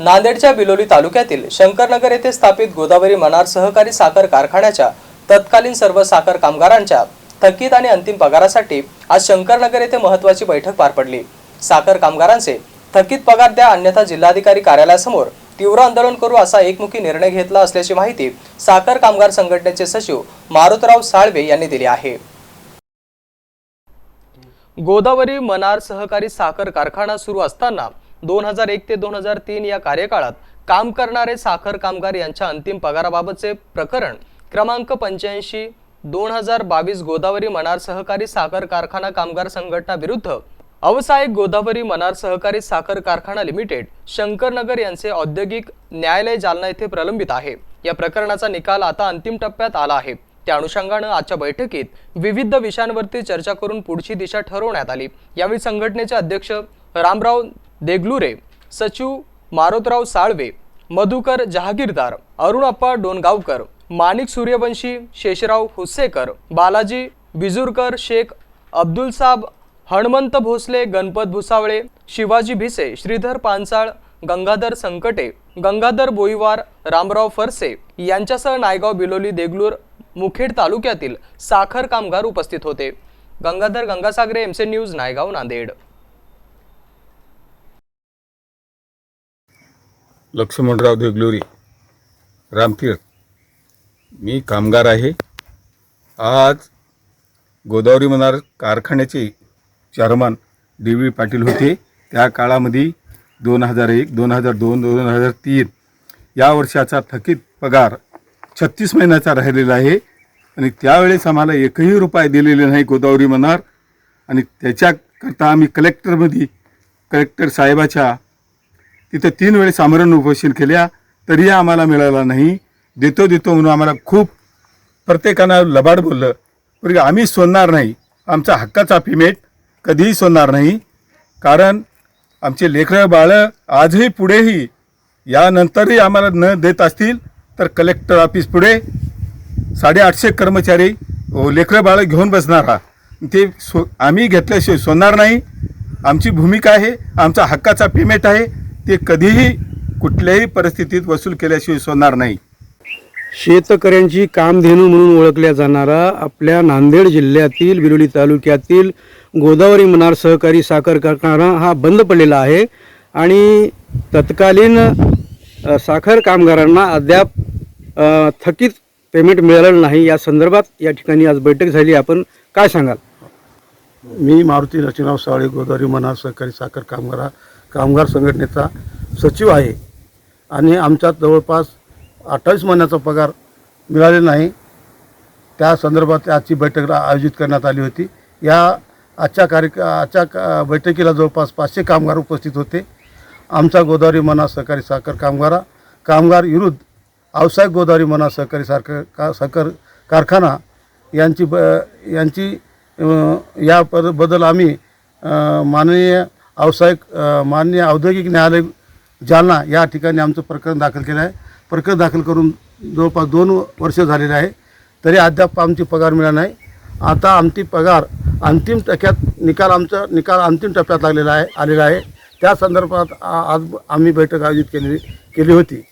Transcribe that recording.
नांदेडच्या बिलोली तालुक्यातील शंकरनगर येथे स्थापित गोदावरी मनार सहकारी साखर कारखान्याच्या तत्कालीन सर्व साखर कामगारांच्या थकीत आणि अंतिम पगारासाठी आज शंकरनगर येथे महत्त्वाची बैठक पार पडली. साखर कामगारांचे थकीत पगार द्या अन्यथा जिल्हाधिकारी कार्यालयासमोर तीव्र आंदोलन करू असा एकमुखी निर्णय घेतला असल्याची माहिती साखर कामगार संघटनेचे सचिव मारुतराव साळवे यांनी दिली आहे. गोदावरी मनार सहकारी साखर कारखाना सुरू असताना दोन हजार एक ते दोन हजार तीन या कार्यकाळात काम करणारे साखर कामगार यांच्या अंतिम पगाराबाबतचे प्रकरण क्रमांक पंच्याऐंशी दोन हजार बावीस गोदावरी मनार सहकारी साखर कारखाना कामगार संघटना विरुद्ध अवसायिक गोदावरी मनार सहकारी साखर कारखाना लिमिटेड शंकरनगर यांचे औद्योगिक न्यायालय जालना येथे प्रलंबित आहे. या प्रकरणाचा निकाल आता अंतिम टप्प्यात आला आहे. त्या अनुषंगानं आजच्या बैठकीत विविध विषयांवरती चर्चा करून पुढची दिशा ठरवण्यात आली. यावेळी संघटनेचे अध्यक्ष रामराव देगलुरे सचिव मारोतराव साळवे मधुकर जहागीरदार अरुणप्पा डोनगावकर माणिक सूर्यवंशी शेषराव हुस्सेकर बालाजी बिजुरकर शेख अब्दुल साब हणमंत भोसले गणपत भुसावळे शिवाजी भिसे श्रीधर पानसाळ गंगाधर संकटे गंगाधर बोईवार रामराव फरसे यांच्यासह नायगाव बिलोली देगलूर मुखेड तालुक्यातील साखर कामगार उपस्थित होते. गंगाधर गंगासागरे एमसे न्यूज नायगाव नांदेड. लक्ष्मणराव देगलोरी रामतीर्थ मी कामगार आहे. आज गोदावरी मनार कारखान्याचे चेअरमन डी व्ही पाटील होते. त्या काळामध्ये दोन हजार एक दोन हजार दोन दोन हजार तीन या वर्षाचा थकीत पगार छत्तीस महिन्याचा राहिलेला आहे. आणि त्यावेळेस आम्हाला एकही रुपये दिलेले नाही गोदावरी मनार. आणि त्याच्याकरता आम्ही कलेक्टरमध्ये कलेक्टर साहेबाच्या तिथं तीन वेळेस आमरण उपोषण केल्या तरी आम्हाला मिळाला नाही. देतो देतो म्हणून आम्हाला खूप प्रत्येकानं लबाड बोललं. पण आम्ही सोडणार नाही. आमचा हक्काचा पेमेंट कधीही सोडणार नाही. कारण आमचे लेकरं बाळं आजही पुढेही यानंतरही आम्हाला न देत असतील तर कलेक्टर ऑफिस पुढे साडेआठशे कर्मचारी अ, लेकरं बाळं घेऊन बसणार हा. ते सो आम्ही घेतल्याशिवाय सोडणार नाही. आमची भूमिका आहे आमचा हक्काचा पेमेंट आहे. ते कधीही कुठल्याही परिस्थितीत वसूल केल्याशिवाय सोडणार नाही. शेतकऱ्यांची कामधेनू म्हणून ओळखल्या जाणारा आपल्या नांदेड जिल्ह्यातील बिलोली तालुक्यातील गोदावरी मनार सहकारी साखर कारखाना हा बंद पडलेला आहे आणि तत्कालीन साखर कामगारांना अद्याप थकीत पेमेंट मिळालं नाही. या संदर्भात या ठिकाणी आज बैठक झाली. आपण काय सांगाल? मी मारुती लक्ष्मीराव साळे गोदावरी मनार सहकारी साखर कामगार कामगार संघटनेचा सचिव आहे. आणि आमच्यात जवळपास अठ्ठावीस महिन्याचा पगार मिळालेला नाही. त्या संदर्भात आजची बैठक आयोजित करण्यात आली होती. या आजच्या कार्य आजच्या का- बैठकीला जवळपास पाचशे कामगार उपस्थित होते. आमचा गोदावरी मना सहकारी साखर कामगार कामगार विरुद्ध व्यावसायिक गोदावरी मना सहकारी साखर का साखर कारखाना यांची ब यांची या पदबद्दल आम्ही माननीय व्यावसायिक माननीय औद्योगिक न्यायालय जालना या ठिकाणी आमचं प्रकरण दाखल केलं आहे. प्रकरण दाखल करून जवळपास दोन वर्ष झालेले आहे. तरी अद्याप आमची पगार मिळाला नाही. आता आमची पगार अंतिम टक्क्यात निकाल आमचा निकाल अंतिम टप्प्यात लागलेला आहे आलेला आहे. त्या संदर्भात आज आम्ही बैठक आयोजित केलेली केली होती.